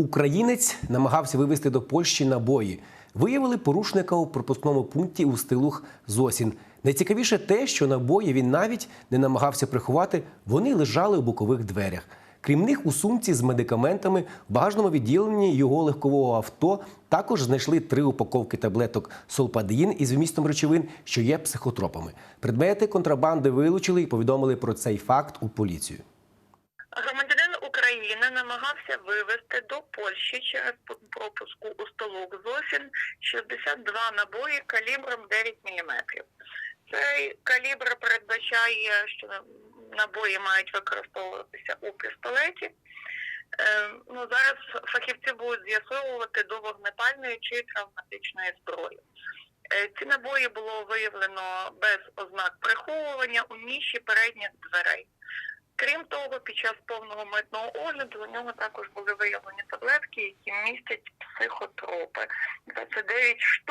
Українець намагався вивезти до Польщі набої. Виявили порушника у пропускному пункті у стилух Зосін. Найцікавіше те, що набої він навіть не намагався приховати, вони лежали у бокових дверях. Крім них, у сумці з медикаментами в багажному відділенні його легкового авто також знайшли три упаковки таблеток солпадеїн із вмістом речовин, що є психотропами. Предмети контрабанди вилучили і повідомили про цей факт у поліцію. України намагався вивезти до Польщі через пропуску у столок ЗОСІН 62 набої калібром 9 мм. Цей калібр передбачає, що набої мають використовуватися у пістолеті. Е, ну, зараз фахівці будуть з'ясовувати до вогнепальної чи травматичної зброї. Е, Ці набої було виявлено без ознак приховування у ніші передніх дверей. Крім того, під час повного митного огляду у нього також були виявлені таблетки, які містять психотропи. 29 штук.